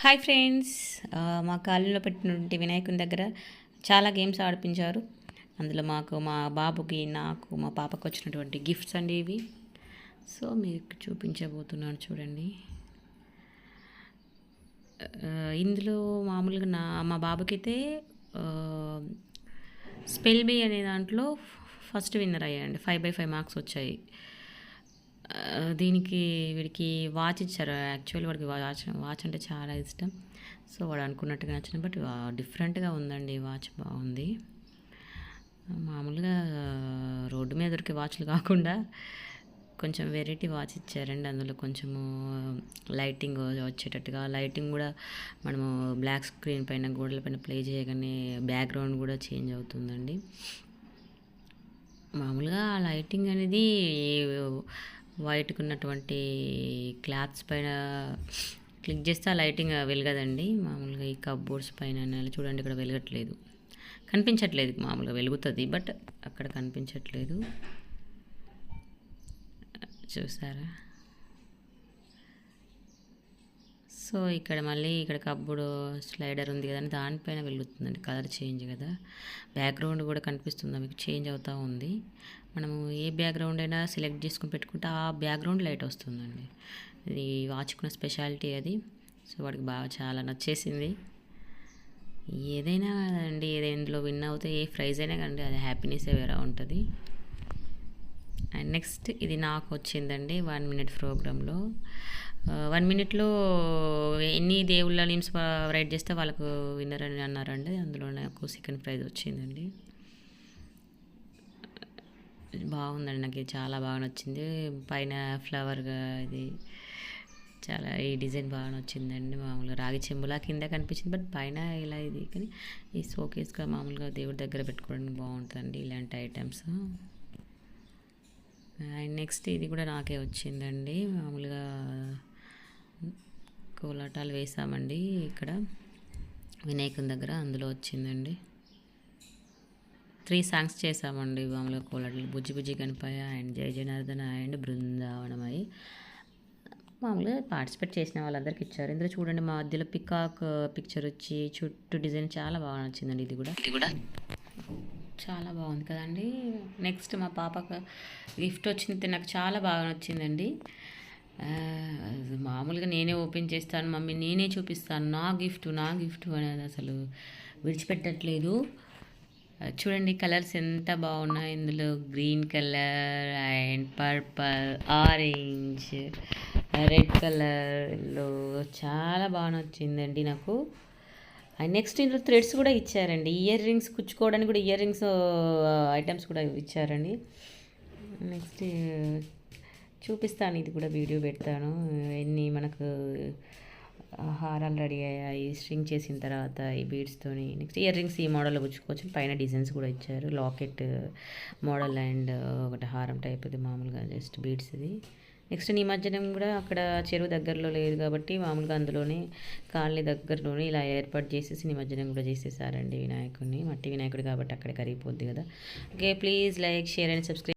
Hi friends. మా కాలనీలో పెట్టినటువంటి వినాయకుని దగ్గర చాలా గేమ్స్ ఆడిపించారు. అందులో మాకు మా బాబుకి నాకు మా పాపకు వచ్చినటువంటి గిఫ్ట్స్ అండి ఇవి. సో మీకు చూపించబోతున్నాను చూడండి. ఇందులో మామూలుగా నా మా బాబుకైతే స్పెల్ బీ అనే దాంట్లో ఫస్ట్ విన్నర్ అయ్యాయండి ఫైవ్ బై ఫైవ్ మార్క్స్ వచ్చాయి. దీనికి వీడికి వాచ్ ఇచ్చారు. యాక్చువల్లీ వాడికి వాచ్ వాచ్ అంటే చాలా ఇష్టం. సో వాడు అనుకున్నట్టుగా నచ్చింది బట్ డిఫరెంట్గా ఉందండి వాచ్ బాగుంది. మామూలుగా రోడ్డు మీద దొరికే వాచ్లు కాకుండా కొంచెం వెరైటీ వాచ్ ఇచ్చారండి. అందులో కొంచెము లైటింగ్ వచ్చేటట్టుగా లైటింగ్ కూడా మనము బ్లాక్ స్క్రీన్ పైన గోడల పైన ప్లే చేయగానే బ్యాక్గ్రౌండ్ కూడా చేంజ్ అవుతుందండి. మామూలుగా లైటింగ్ అనేది వైట్కి ఉన్నటువంటి క్లాత్స్ పైన క్లిక్ చేస్తే ఆ లైటింగ్ వెలగదండి. మామూలుగా ఈ కప్బోర్డ్స్ పైన చూడండి ఇక్కడ వెలగట్లేదు. కనిపించట్లేదు మామూలుగా వెలుగుతుంది బట్ అక్కడ కనిపించట్లేదు. చూసారా? సో ఇక్కడ మళ్ళీ ఇక్కడ కప్పుడు స్లైడర్ ఉంది కదండి దానిపైన వెలుగుతుందండి కలర్ చేంజ్ కదా. బ్యాక్గ్రౌండ్ కూడా కనిపిస్తుందా? మీకు చేంజ్ అవుతూ ఉంది. మనము ఏ బ్యాక్గ్రౌండ్ అయినా సెలెక్ట్ చేసుకుని పెట్టుకుంటే ఆ బ్యాక్గ్రౌండ్ లైట్ వస్తుందండి. ఇది వాచుకున్న స్పెషాలిటీ అది. సో వాడికి బాగా చాలా నచ్చేసింది. ఏదైనా అండి ఏదైనా విన్ అవుతే ఏ ప్రైజ్ అయినా కానీ అది హ్యాపీనెస్ వేరే ఉంటుంది. అండ్ నెక్స్ట్ ఇది నాకు వచ్చిందండి వన్ మినిట్ ప్రోగ్రాంలో. వన్ మినిట్లో ఎన్ని దేవుళ్ళ నేమ్స్ రైట్ చేస్తే వాళ్ళకు విన్నర్ అని అన్నారండి. అందులో నాకు సెకండ్ ప్రైజ్ వచ్చిందండి. బాగుందండి నాకు ఇది చాలా బాగా నచ్చింది. పైన ఫ్లవర్గా ఇది చాలా ఈ డిజైన్ బాగా నచ్చిందండి. మామూలుగా రాగి చెంబులా కింద కనిపించింది బట్ పైన ఇలా ఇది కానీ ఈ షోకేస్గా మామూలుగా దేవుడి దగ్గర పెట్టుకోవడానికి బాగుంటుందండి ఇలాంటి ఐటమ్స్ అండ్ నెక్స్ట్ ఇది కూడా నాకే వచ్చిందండి. మామూలుగా కోలాటాలు వేసామండి ఇక్కడ. వినాయకుని దగ్గర అందులో వచ్చిందండి. త్రీ సాంగ్స్ చేసామండి మామూలుగా కోలాటాలు. బుజ్జి బుజ్జి కనిపాయ అండ్ జయ జనార్దన అండ్ బృందావనమై. మామూలుగా పార్టిసిపేట్ చేసిన వాళ్ళందరికీ ఇచ్చారు. ఇందులో చూడండి మా మధ్యలో పికాక్ పిక్చర్ వచ్చి చుట్టూ డిజైన్ చాలా బాగా నచ్చిందండి ఇది కూడా. ఇది కూడా? చాలా బాగుంది కదండి. నెక్స్ట్ మా పాపకు గిఫ్ట్ వచ్చింది నాకు చాలా బాగా నచ్చిందండి. మామూలుగా నేనే ఓపెన్ చేస్తాను మమ్మీ నేనే చూపిస్తాను. నా గిఫ్ట్ నా గిఫ్ట్ అనేది అసలు విడిచిపెట్టట్లేదు. చూడండి కలర్స్ ఎంత బాగున్నాయి. ఇందులో green colour and purple orange red కలర్లో చాలా బాగా నచ్చిందండి నాకు. నెక్స్ట్ ఇందులో థ్రెడ్స్ కూడా ఇచ్చారండి. ఇయర్ రింగ్స్ కుచ్చుకోవడానికి కూడా ఇయర్ రింగ్స్ ఐటమ్స్ కూడా ఇచ్చారండి. నెక్స్ట్ చూపిస్తాను ఇది కూడా వీడియో పెడతాను. ఎన్ని మనకు హారాలు రెడీ అయ్యాయి స్ట్రింగ్ చేసిన తర్వాత ఈ బీడ్స్తోని నెక్స్ట్ ఇయర్ రింగ్స్ ఈ మోడల్లో గుచ్చుకోవచ్చు. పైన డిజైన్స్ కూడా ఇచ్చారు. లాకెట్ మోడల్ అండ్ ఒకటి హారం టైప్ ఇది మామూలుగా జస్ట్ బీడ్స్ ఇది నెక్స్ట్ నిమజ్జనం కూడా అక్కడ చెరువు దగ్గరలో లేదు కాబట్టి మామూలుగా అందులోనే కాలనీ దగ్గరలోనే ఇలా ఏర్పాటు చేసేసి నిమజ్జనం కూడా చేసేసారండి వినాయకుడిని. మట్టి వినాయకుడు కాబట్టి అక్కడ కరిగిపోద్ది కదా. Okay please like share and subscribe